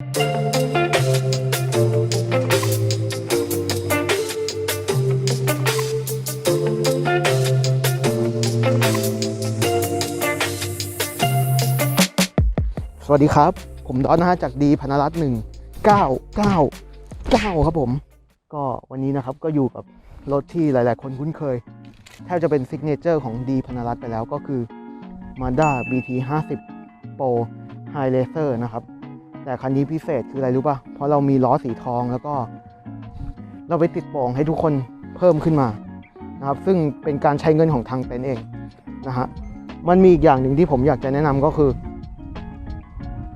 สวัสดีครับ ผมดอนนะฮะจากดีพนรัตน์หนึ่งเก้าเก้าเก้าครับผม ก็วันนี้นะครับก็อยู่กับรถที่หลาย ๆ คนคุ้นเคย แทบจะเป็นซิกเนเจอร์ของดีพนรัตน์ไปแล้วก็คือ Mazda BT 50 Pro High Racer นะครับ แต่คันนี้พิเศษคืออะไรรู้ป่ะ เพราะเรามีล้อสีทองแล้วก็ เราไปติดโป่งให้ทุกคนเพิ่มขึ้นมานะครับ ซึ่งเป็นการใช้เงินของทางเต็นเองนะฮะ มันมีอีกอย่างหนึ่งที่ผมอยากจะแนะนำก็คือ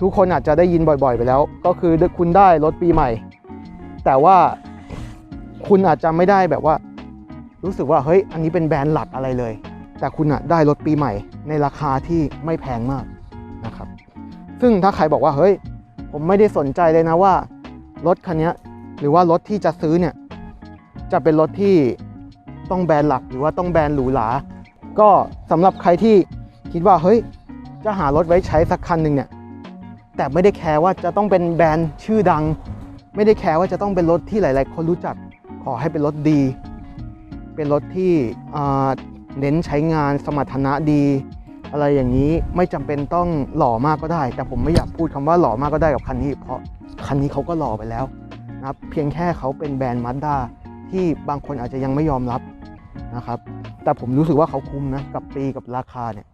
ทุกคนอาจจะได้ยินบ่อยๆ ไปแล้ว ก็คือคุณได้รถปีใหม่ แต่ว่าคุณอาจจะไม่ได้แบบว่า รู้สึกว่าเฮ้ยอันนี้เป็นแบรนด์หลักอะไรเลย แต่คุณอะได้รถปีใหม่ในราคาที่ไม่แพงมากนะครับ ซึ่งถ้าใครบอกว่าเฮ้ย ผมไม่ได้สนใจเลยนะว่ารถคันนี้หรือว่ารถที่จะซื้อเนี่ยจะเป็นรถที่ต้องแบรนด์หลักหรือว่าต้องแบรนด์หรูหราก็สำหรับใครที่คิดว่าเฮ้ยจะหารถไว้ใช้สักคันหนึ่งเนี่ยแต่ไม่ได้แคร์ว่าจะต้องเป็นแบรนด์ชื่อดัง ไม่ได้แคร์ว่าจะต้องเป็นรถที่หลาย ๆ คนรู้จักขอให้เป็นรถดี เป็นรถที่เน้นใช้งานสมรรถนะดี อะไรอย่างนี้ไม่จำเป็นต้องหล่อมากก็ได้ แต่ผมไม่อยากพูดคำว่าหล่อมากก็ได้กับคันนี้ เพราะคันนี้เขาก็หล่อไปแล้วนะครับเพียงแค่เขาเป็นแบรนด์มาด้าที่บางคนอาจจะยังไม่ยอมรับนะครับ แต่ผมรู้สึกว่าเขาคุ้มนะกับปีกับราคาเนี่ย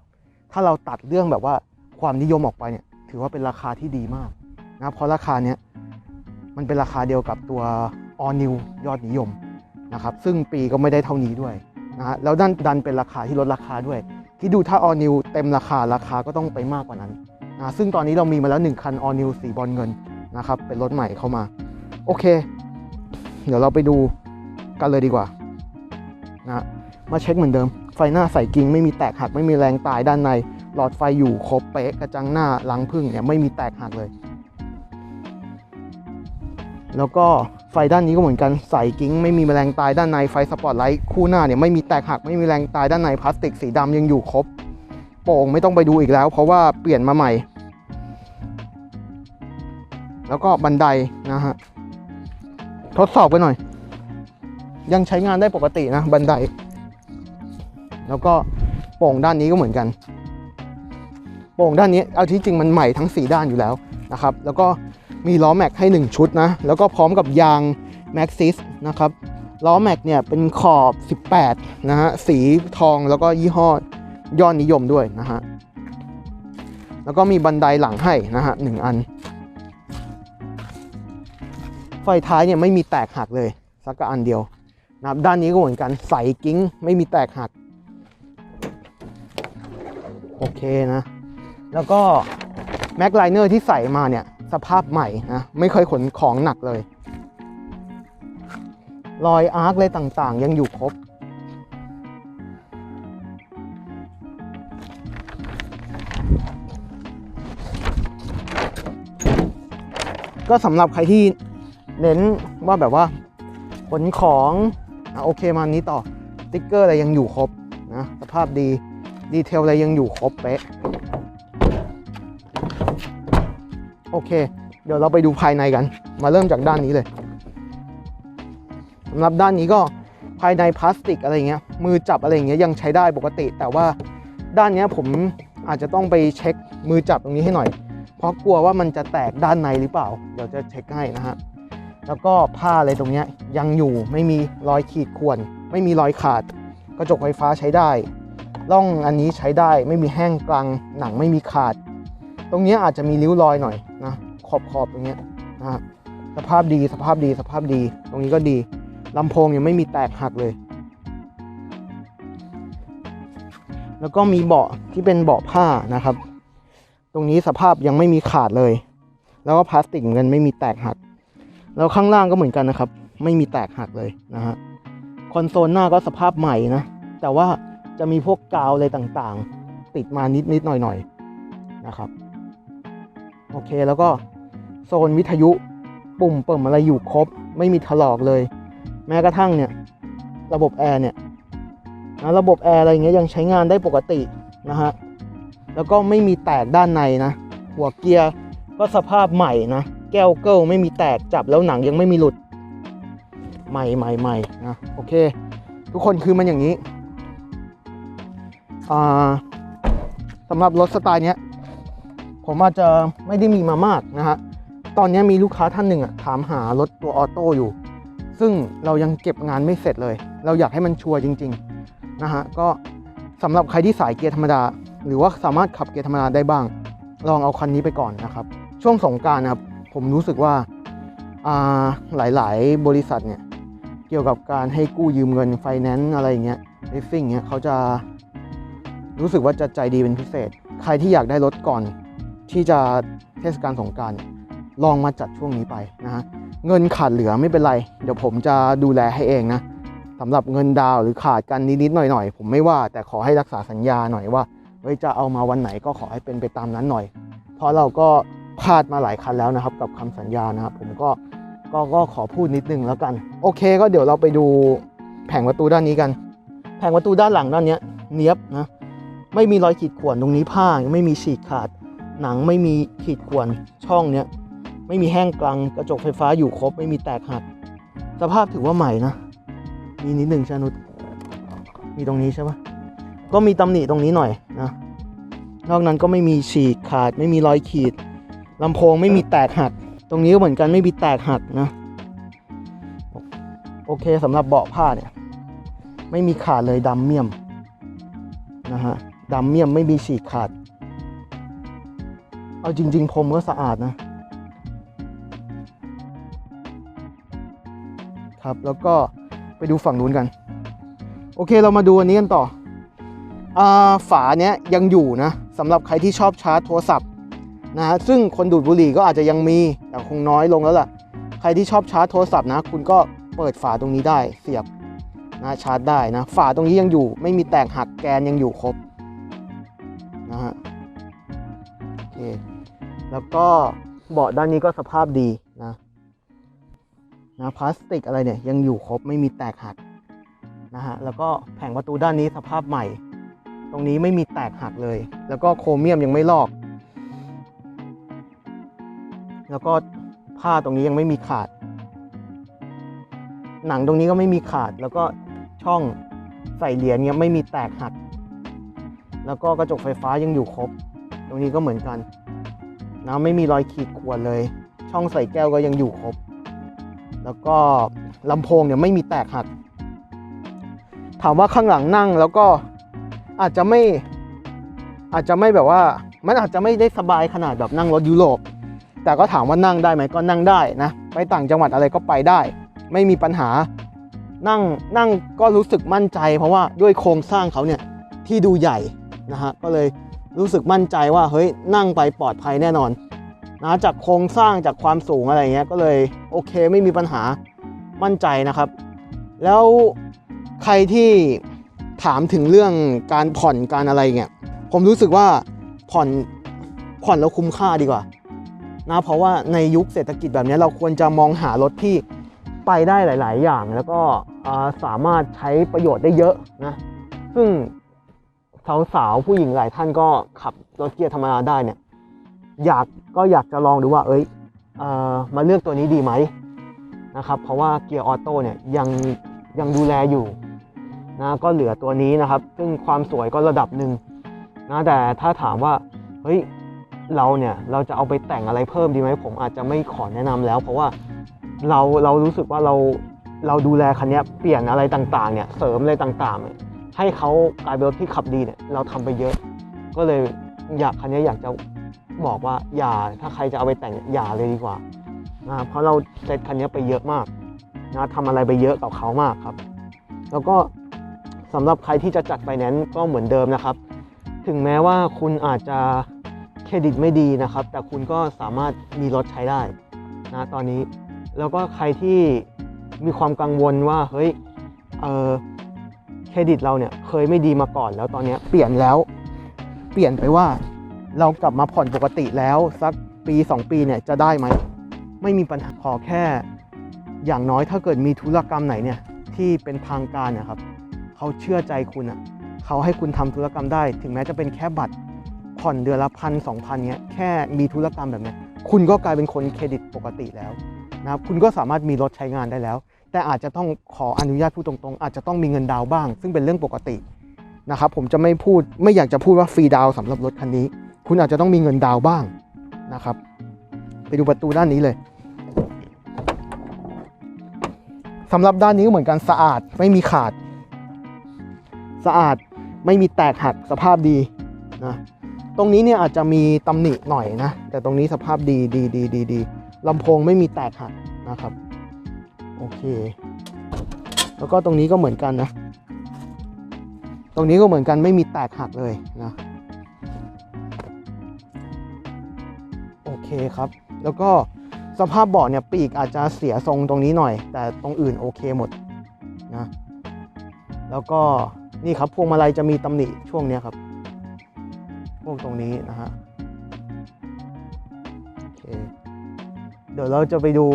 ถ้าเราตัดเรื่องแบบว่าความนิยมออกไปเนี่ยถือว่าเป็นราคาที่ดีมากนะเพราะราคาเนี้ยมันเป็นราคาเดียวกับตัว All New ยอดนิยมนะครับซึ่งปีก็ไม่ได้เท่านี้ด้วยนะฮะแล้วดันดันเป็นราคาที่ลดราคาด้วย คิดดูถ้า All New เต็มราคาราคาก็ต้องไปมากกว่านั้นนะซึ่งตอนนี้เรามีมาแล้ว 1 คัน All New สีบอลเงินนะครับ เป็นรถใหม่เข้ามา โอเค เดี๋ยวเราไปดูกันเลยดีกว่านะมาเช็คเหมือนเดิม ไฟหน้าใส่กิ่งไม่มีแตกหักไม่มีแรงตายด้านใน หลอดไฟอยู่ครบเป๊ะกระจังหน้าลังพึ่งเนี่ยไม่มีแตกหักเลย แล้วก็ ไฟด้านนี้ก็เหมือนกันใส่กิ้งไม่มีแมลงตายด้านในไฟสปอตไลท์คู่หน้าเนี่ยไม่มีแตกหักไม่มีแรงตายด้านในพลาสติกสีดำยังอยู่ครบ โป่งไม่ต้องไปดูอีกแล้ว เพราะว่าเปลี่ยนมาใหม่ แล้วก็บันไดนะฮะทดสอบกันหน่อย ยังใช้งานได้ปกตินะบันได แล้วก็โป่งด้านนี้ก็เหมือนกัน โป่งด้านนี้เอาที่จริงมันใหม่ทั้ง 4 ด้านอยู่แล้วนะครับ แล้วก็ มีล้อแม็กให้ 1 ชุดนะ แล้วก็พร้อมกับยาง Maxxis นะครับล้อแม็กเนี่ยเป็นขอบ 18 นะฮะ สีทองแล้วก็ยี่ห้อยอดนิยมด้วยนะฮะ แล้วก็มีบันไดหลังให้นะฮะหนึ่งอัน ไฟท้ายเนี่ยไม่มีแตกหักเลยสักอันเดียวนะครับด้านนี้ก็เหมือนกันใสกิ้งไม่มีแตกหัก โอเคนะ แล้วก็แม็กไลเนอร์ที่ใส่มาเนี่ย สภาพใหม่นะไม่เคยขนของหนักเลย รอยอาร์คเลยต่างๆ ยังอยู่ครบ ก็สำหรับใครที่เน้นว่าแบบว่าขนของอะโอเคมานี้ต่อติ๊กเกอร์อะไรยังอยู่ครบนะสภาพดีดีเทลอะไรยังอยู่ครบเป๊ะ โอเค เดี๋ยวเราไปดูภายในกัน มาเริ่มจากด้านนี้เลยสำหรับด้านนี้ก็ภายในพลาสติกอะไรเงี้ย มือจับอะไรเงี้ยยังใช้ได้ปกติ แต่ว่าด้านนี้ผมอาจจะต้องไปเช็คมือจับตรงนี้ให้หน่อย เพราะกลัวว่ามันจะแตกด้านในหรือเปล่า เดี๋ยวจะเช็คให้นะฮะ แล้วก็ผ้าอะไรตรงนี้ยยังอยู่ไม่มีรอยขีดข่วน ไม่มีรอยขาด กระจกไฟฟ้าใช้ได้ร่องอันนี้ใช้ได้ไม่มีแห้งกลางหนังไม่มีขาด ตรงนี้อาจจะมีริ้วรอยหน่อยนะขอบขอบตรงนี้นะสภาพดีสภาพดีสภาพดี ตรงนี้ก็ดีลำโพงยังไม่มีแตกหักเลย แล้วก็มีเบาะที่เป็นเบาะผ้านะครับ ตรงนี้สภาพยังไม่มีขาดเลย แล้วก็พลาสติกเหมือนกันไม่มีแตกหัก แล้วข้างล่างก็เหมือนกันนะครับ ไม่มีแตกหักเลยนะฮะคอนโซลหน้าก็สภาพใหม่นะ แต่ว่าจะมีพวกกาวอะไรต่างๆ ติดมานิดนิดๆหน่อยๆนนะครับ โอเค แล้วก็โซนวิทยุปุ่มเปิ่มอะไรอยู่ครบ ไม่มีถลอกเลย แม้กระทั่งเนี่ย ระบบแอร์เนี่ยนะระบบแอร์อะไรเงี้ยยังใช้งานได้ปกตินะฮะ แล้วก็ไม่มีแตกด้านในนะ หัวเกียร์ก็สภาพใหม่นะ แก้วเกิลไม่มีแตกจับแล้วหนังยังไม่มีหลุด ใหม่ใหม่ใหม่นะ โอเค ทุกคนคือมันอย่างนี้ อ่าสำหรับรถสไตล์เนี้ย ผมอาจจะไม่ได้มีมามากนะฮะตอนนี้มีลูกค้าท่านหนึ่งอะถามหารถตัวออโต้อยู่ ซึ่งเรายังเก็บงานไม่เสร็จเลย เราอยากให้มันชัวร์จริงๆนะฮะก็สำหรับใครที่สายเกียร์ธรรมดา หรือว่าสามารถขับเกียร์ธรรมดาได้บ้าง ลองเอาคันนี้ไปก่อนนะครับ ช่วงสงการนะครับผมรู้สึกว่าอ่าหลายๆ บริษัทเนี่ยเกี่ยวกับการให้กู้ยืมเงินไฟแนนซ์อะไรอย่างเงี้ยเลสซิ่งเงี้ยเขาจะรู้สึกว่าจะใจดีเป็นพิเศษ ใครที่อยากได้รถก่อน ที่จะเทศกาลสงการลองมาจัดช่วงนี้ไปนะฮะเงินขาดเหลือไม่เป็นไร เดี๋ยวผมจะดูแลให้เองนะสำหรับเงินดาวหรือขาดกันนิดๆหน่อยๆผมไม่ว่าแต่ขอให้รักษาสัญญาหน่อยว่าเฮ้ยจะเอามาวันไหนก็ขอให้เป็นไปตามนั้นหน่อย เพราะเราก็พลาดมาหลายคันแล้วนะครับ กับคำสัญญานะครับผมก็ก็ก็ขอพูดนิดนึงแล้วกัน โอเค ก็เดี๋ยวเราไปดูแผงประตูด้านนี้กัน แผงประตูด้านหลังด้านนี้เนี้ยบนะไม่มีรอยขีดข่วนตรงนี้ผ้ายังไม่มีฉีกขาด หนังไม่มีขีดข่วนช่องเนี้ยไม่มีแห้งกลังกระจกไฟฟ้าอยู่ครบ ไม่มีแตกหัก สภาพถือว่าใหม่นะ มีนิดหนึ่งชานุษมีตรงนี้ใช่ปะก็มีตำหนิตรงนี้หน่อยนะ นอกนั้นก็ไม่มีฉีกขาดไม่มีรอยขีดลำโพงไม่มีแตกหัก ตรงนี้ก็เหมือนกันไม่มีแตกหักนะ โอเคสำหรับเบาะผ้าเนี่ย ไม่มีขาดเลยดำเมี่ยมนะฮะดำเมี่ยมไม่มีฉีกขาด เอาจริงๆผมก็สะอาดนะ ครับแล้วก็ไปดูฝั่งนู้นกัน โอเคเรามาดูอันนี้กันต่ออาฝาเนี้ยยังอยู่นะสำหรับใครที่ชอบชาร์จโทรศัพท์นะฮะซึ่งคนดูดบุหรี่ก็อาจจะยังมีแต่คงน้อยลงแล้วล่ะ ใครที่ชอบชาร์จโทรศัพท์นะ คุณก็เปิดฝาตรงนี้ได้เสียบนะชาร์จได้นะ ฝาตรงนี้ยังอยู่ ไม่มีแตกหักแกนยังอยู่ครบนะฮะโอเค แล้วก็เบาะด้านนี้ก็สภาพดีนะนะพลาสติกอะไรเนี่ยยังอยู่ครบไม่มีแตกหักนะฮะแล้วก็แผงประตูด้านนี้สภาพใหม่ ตรงนี้ไม่มีแตกหักเลย แล้วก็โครเมียมยังไม่ลอก แล้วก็ผ้าตรงนี้ยังไม่มีขาด หนังตรงนี้ก็ไม่มีขาด แล้วก็ช่องใส่เหรียญเนี้ยไม่มีแตกหัก แล้วก็กระจกไฟฟ้ายังอยู่ครบ ตรงนี้ก็เหมือนกัน นะไม่มีรอยขีดข่วนเลย ช่องใส่แก้วก็ยังอยู่ครบ แล้วก็ลำโพงเนี่ยไม่มีแตกหัก ถามว่าข้างหลังนั่งแล้วก็อาจจะไม่อาจจะไม่แบบว่ามันอาจจะไม่ได้สบายขนาดแบบนั่งรถยุโรป แต่ก็ถามว่านั่งได้ไหมก็นั่งได้นะ ไปต่างจังหวัดอะไรก็ไปได้ ไม่มีปัญหา นั่งนั่งก็รู้สึกมั่นใจ เพราะว่าด้วยโครงสร้างเขาเนี่ยที่ดูใหญ่นะฮะก็เลย รู้สึกมั่นใจว่าเฮ้ยนั่งไปปลอดภัยแน่นอนนะจากโครงสร้างจากความสูงอะไรเงี้ยก็เลยโอเคไม่มีปัญหามั่นใจนะครับ แล้วใครที่ถามถึงเรื่องการผ่อนการอะไรเงี้ยผมรู้สึกว่าผ่อนผ่อนแล้วคุ้มค่าดีกว่านะเพราะว่าในยุคเศรษฐกิจแบบนี้เราควรจะมองหารถที่ไปได้หลาย ๆ อย่าง แล้วก็สามารถใช้ประโยชน์ได้เยอะนะซึ่ง สาวๆผู้หญิงหลายท่านก็ขับรถเกียร์ธรรมดาได้เนี่ยอยากก็อยากจะลองดูว่า เอ้ยเอ่อมาเลือกตัวนี้ดีไหมนะครับเพราะว่าเกียร์ออโต้เนี่ยยังยังดูแลอยู่นะก็เหลือตัวนี้นะครับ ซึ่งความสวยก็ระดับหนึ่งนะแต่ถ้าถามว่าเฮ้ยเราเนี่ยเราจะเอาไปแต่งอะไรเพิ่มดีไหมผมอาจจะไม่ขอแนะนำแล้ว เพราะว่าเราเรารู้สึกว่าเราเราดูแลคันนี้เปลี่ยนอะไรต่างๆเนี่ยเสริมอะไรต่างๆ ให้เขากลายเป็นรถที่ขับดีเนี่ยเราทำไปเยอะ ก็เลยอยากคันนี้อยากจะบอกว่าอย่าถ้าใครจะเอาไปแต่งอย่าเลยดีกว่านะเพราะเราเซตคันนี้ไปเยอะมากนะทำอะไรไปเยอะกับเขามากครับ แล้วก็สำหรับใครที่จะจัดไฟแนนซ์ก็เหมือนเดิมนะครับ ถึงแม้ว่าคุณอาจจะเครดิตไม่ดีนะครับ แต่คุณก็สามารถมีรถใช้ได้นะตอนนี้ แล้วก็ใครที่มีความกังวลว่าเฮ้ยเออ รดิตเราเนี่ยเคยไม่ดีมาก่อนแล้วตอนนี้เปลี่ยนแล้ว เปลี่ยนไปว่าเรากลับมาผ่อนปกติแล้วสักปี 2 ปีเนี่ยจะได้ไหมไม่มีปัญหาขอแค่ อย่างน้อยถ้าเกิดมีธุรกรรมไหนเนี่ยที่เป็นทางการนะครับเขาเชื่อใจคุณอะเขาให้คุณทำธุรกรรมได้ ถึงแม้จะเป็นแค่บัตรผ่อนเดือนละพันสองพันเนี้ยแค่มีธุรกรรมแบบเนี้ยคุณก็กลายเป็นคนเครดิตปกติแล้วนะครับคุณก็สามารถมีรถใช้งานได้แล้ว แต่อาจจะต้องขออนุญาตพูดตรงๆ อาจจะต้องมีเงินดาวบ้าง ซึ่งเป็นเรื่องปกตินะครับผมจะไม่พูดไม่อยากจะพูดว่าฟรีดาวสำหรับรถคันนี้ คุณอาจจะต้องมีเงินดาวบ้างนะครับ ไปดูประตูด้านนี้เลยสำหรับด้านนี้เหมือนกันสะอาดไม่มีขาด สะอาดไม่มีแตกหักสภาพดีนะตรงนี้เนี่ยอาจจะมีตำหนิหน่อยนะ แต่ตรงนี้สภาพดีดีดีดีดีลำโพงไม่มีแตกหักนะครับ โอเค แล้วก็ตรงนี้ก็เหมือนกันนะ ตรงนี้ก็เหมือนกันไม่มีแตกหักเลยนะ โอเคครับ แล้วก็สภาพเบาะเนี่ยปีกอาจจะเสียทรงตรงนี้หน่อย แต่ตรงอื่นโอเคหมดนะ แล้วก็นี่ครับพวงมาลัยจะมีตำหนิช่วงนี้ครับ พวกตรงนี้นะฮะ โอเค เดี๋ยวเราจะไปดู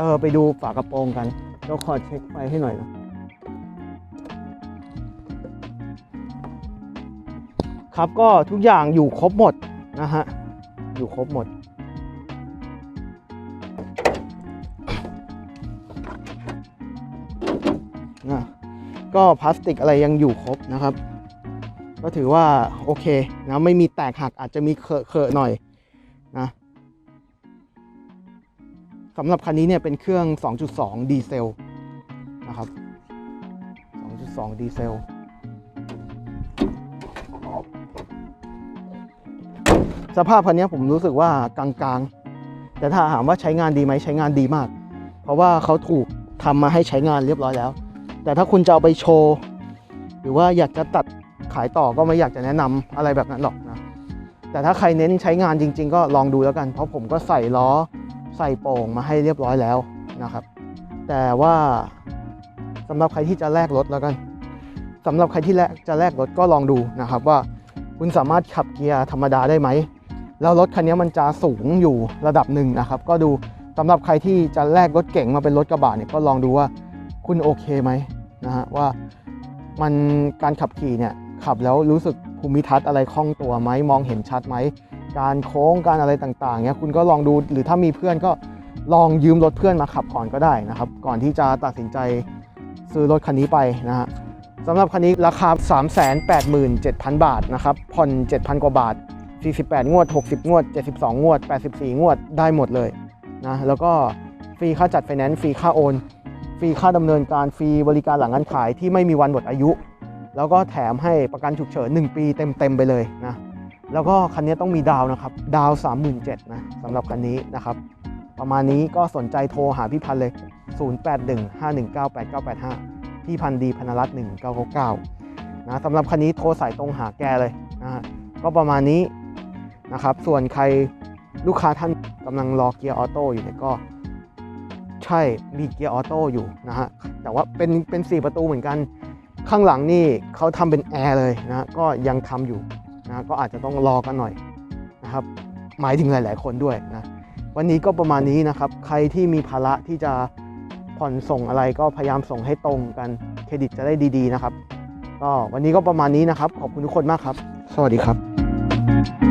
ออไปดูฝากระโปรงกันเดี๋ยวขอเช็คไฟให้หน่อยนะ ครับก็ทุกอย่างอยู่ครบหมดนะฮะ อยู่ครบหมดนะก็พลาสติกอะไรยังอยู่ครบนะครับ ก็ถือว่าโอเคนะ ไม่มีแตกหักอาจจะมีเคอะเคอะหน่อยนะ สำหรับคันนี้เนี่ยเป็นเครื่อง 2.2 ดีเซลนะครับ 2.2 ดีเซลสภาพคันนี้ผมรู้สึกว่ากลางๆ แต่ถ้าถามว่าใช้งานดีไหมใช้งานดีมาก เพราะว่าเขาถูกทำมาให้ใช้งานเรียบร้อยแล้ว แต่ถ้าคุณจะเอาไปโชว์ หรือว่าอยากจะตัดขายต่อก็ไม่อยากจะแนะนำอะไรแบบนั้นหรอกนะ แต่ถ้าใครเน้นใช้งานจริง ๆ ก็ลองดูแล้วกัน เพราะผมก็ใส่ล้อ ใส่โป่งมาให้เรียบร้อยแล้วนะครับ แต่ว่าสำหรับใครที่จะแลกรถแล้วกันสำหรับใครที่จะแลกรถก็ลองดูนะครับว่าคุณสามารถขับเกียร์ธรรมดาได้ไหมแล้วรถคันนี้มันจะสูงอยู่ระดับหนึ่งนะครับ ก็ดูสำหรับใครที่จะแลกรถเก๋งมาเป็นรถกระบะเนี่ยก็ลองดูว่าคุณโอเคไหมนะฮะว่ามันการขับขี่เนี่ยขับแล้วรู้สึกภูมิทัศน์อะไรคล่องตัวไหมมองเห็นชัดไหม การโค้งการอะไรต่างๆเนี่ยคุณก็ลองดูหรือถ้ามีเพื่อนก็ลองยืมรถเพื่อนมาขับก่อนก็ได้นะครับ ก่อนที่จะตัดสินใจซื้อรถคันนี้ไปนะฮะสำหรับคันนี้ราคา 387,000 บาทนะครับผ่อน 7,000 กว่าบาท 48 งวด 60 งวด 72 งวด 84 งวดได้หมดเลยนะแล้วก็ฟรีค่าจัดไฟแนนซ์ฟรีค่าโอนฟรีค่าดำเนินการฟรีบริการหลังการขายที่ไม่มีวันหมดอายุ แล้วก็แถมให้ประกันฉุกเฉิน 1 ปีเต็ม ๆ ไปเลยนะ แล้วก็คันนี้ต้องมีดาวนะครับ ดาว 37,000นะสำหรับคันนี้นะครับ ประมาณนี้ก็สนใจโทรหาพี่พันธ์เลย 0815198985 พี่พันธ์ดีพนรัตน์1999นะสำหรับคันนี้โทรสายตรงหาแกเลยนะฮะก็ประมาณนี้นะครับ ส่วนใครลูกค้าท่านกำลังรอเกียร์ออโต้อยู่เนี่ยก็ใช่มีเกียร์ออโต้อยู่นะฮะแต่ว่าเป็นเป็น 4 ประตูเหมือนกัน ข้างหลังนี่เขาทำเป็นแอร์เลยนะก็ยังทำอยู่ นะก็อาจจะต้องรอกันหน่อยนะครับ หมายถึงหลาย ๆ คนด้วยนะ วันนี้ก็ประมาณนี้นะครับ ใครที่มีภาระที่จะผ่อนส่งอะไรก็พยายามส่งให้ตรงกัน เครดิตจะได้ดีๆนะครับ ก็วันนี้ก็ประมาณนี้นะครับ ขอบคุณทุกคนมากครับ สวัสดีครับ